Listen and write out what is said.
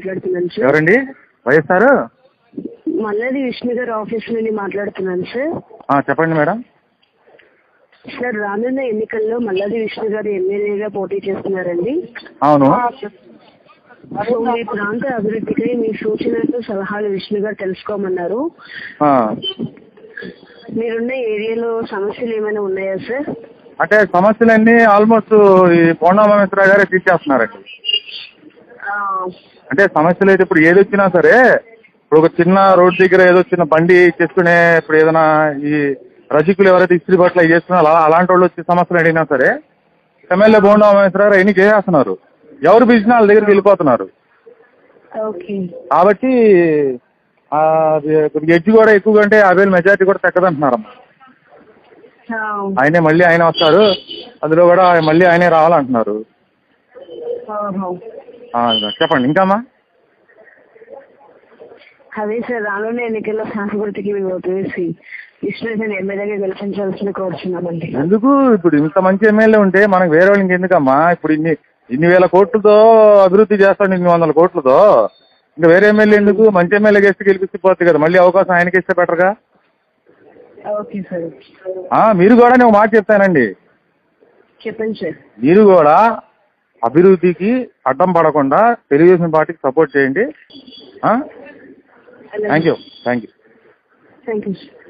మాట్లాడుతున్నాను సార్. ఎవరండి? వైఎస్ఆర్ మల్లది విష్ణు గారి ఆఫీస్ నుండి మాట్లాడుతున్నాను సార్. చెప్పండి మేడం. సార్ రానున్న ఎన్నికల్లో మల్లది విష్ణు గారు ఎమ్మెల్యేగా పోటీ చేస్తున్నారండి. అవును. సో మీ ప్రాంత అభివృద్ధికి మీ సూచనలు సలహాలు విష్ణు గారు తెలుసుకోమన్నారు. మీరున్న ఏరియాలో సమస్యలు ఏమైనా ఉన్నాయా సార్? అంటే సమస్యలన్నీ ఆల్మోస్ట్ ఈ పోండామేశ్వర గారే తీర్చేస్తున్నారండి. ఆ, అంటే సమస్యలు అయితే ఇప్పుడు ఏది వచ్చినా సరే ఇప్పుడు ఒక చిన్న రోడ్ దగ్గర ఏదో చిన్న బండి చేసుకునే ఇప్పుడు ఏదైనా ఈ రజకులు ఎవరైతే ఇస్త్రీ బట్టలు అవి చేస్తున్నారో అలా అలాంటి వాళ్ళు వచ్చి సమస్యలు అడిగినా సరే ఎమ్మెల్యే బోండామేశ్వర గారు ఎన్ని చేసేస్తున్నారు? ఎవరు పిలిచినా వాళ్ళ దగ్గరికి వెళ్ళిపోతున్నారు. కాబట్టి ఎడ్జ్ కూడా ఎక్కువగా అంటే యాభై మెజార్టీ కూడా తగ్గదంటున్నారమ్మా. ఆయనే మళ్ళీ ఆయన వస్తారు. అందులో కూడా మళ్ళీ ఆయనే రావాలంటున్నారు. చెప్పండి ఇంకామా అదే సార్ రానున్న ఎన్నికల్లో సంస్కృతికి ఎమ్మెల్యేగా గెలిపించాల్సిన కోరుచున్నామండి ఎందుకు? ఇప్పుడు ఇంత మంచి ఎమ్మెల్యే ఉంటే మనకు వేరే వాళ్ళకి ఎందుకమ్మా? ఇప్పుడు ఇన్ని ఇన్ని వేల కోట్లతో అభివృద్ధి చేస్తాడు ఇన్ని వందల కోట్లతో. ఇంకా వేరే ఎమ్మెల్యే ఎందుకు? మంచి ఎమ్మెల్యే గెలిచి గెలిపిస్తే పోతుంది కదా మళ్ళీ అవకాశం ఆయనకి ఇస్తే బెటర్గా ఓకే సార్. ఆ, మీరు కూడా నేను మాట చెప్తానండి. చెప్పండి సార్. మీరు కూడా అభివృద్ధికి అడ్డం పడకుండా తెలుగుదేశం పార్టీకి సపోర్ట్ చేయండి. Thank you thank you thank you sir